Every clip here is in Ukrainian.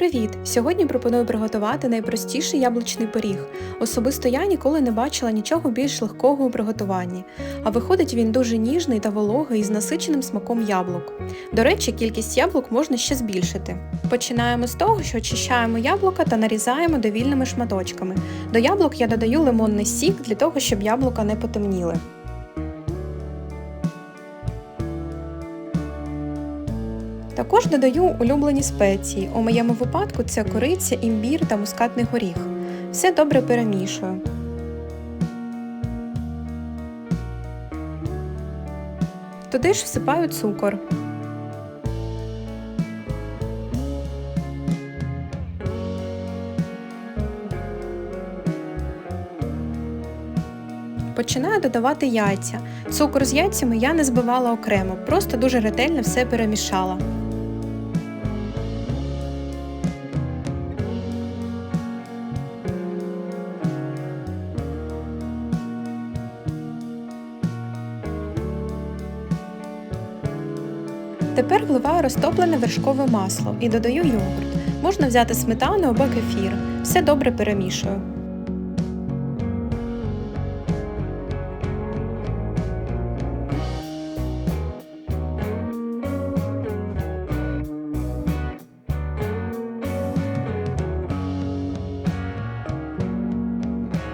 Привіт! Сьогодні пропоную приготувати найпростіший яблучний пиріг. Особисто я ніколи не бачила нічого більш легкого у приготуванні, а виходить він дуже ніжний та вологий з насиченим смаком яблук. До речі, кількість яблук можна ще збільшити. Починаємо з того, що очищаємо яблука та нарізаємо довільними шматочками. До яблук я додаю лимонний сік для того, щоб яблука не потемніли. Також додаю улюблені спеції. У моєму випадку це кориця, імбір та мускатний горіх. Все добре перемішую. Туди ж всипаю цукор. Починаю додавати яйця. Цукор з яйцями я не збивала окремо, просто дуже ретельно все перемішала. Тепер вливаю розтоплене вершкове масло і додаю йогурт. Можна взяти сметану або кефір. Все добре перемішую.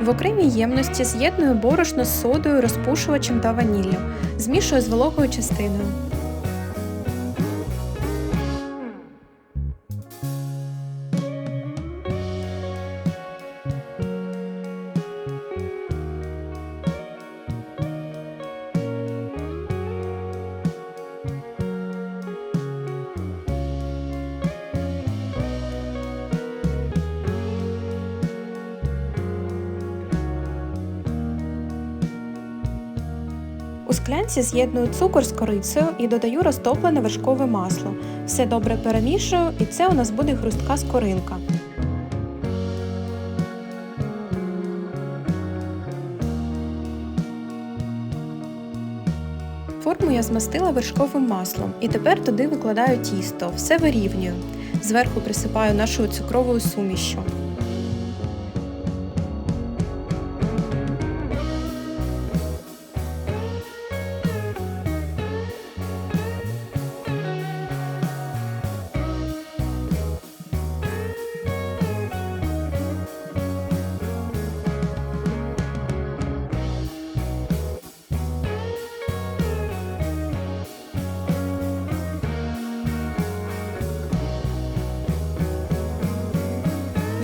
В окремій ємності з'єдную борошно з содою, розпушувачем та ваніллю. Змішую з вологою частиною. У склянці з'єдную цукор з корицею і додаю розтоплене вершкове масло. Все добре перемішую і це у нас буде хрустка скоринка. Форму я змастила вершковим маслом і тепер туди викладаю тісто, все вирівнюю. Зверху присипаю нашою цукровою сумішю.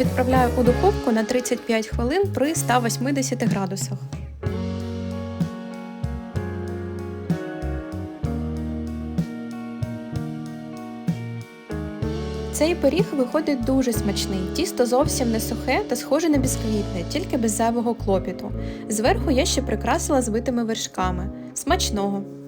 Відправляю у духовку на 35 хвилин при 180 градусах. Цей пиріг виходить дуже смачний. Тісто зовсім не сухе та схоже на бісквітне, тільки без зайвого клопіту. Зверху я ще прикрасила збитими вершками. Смачного!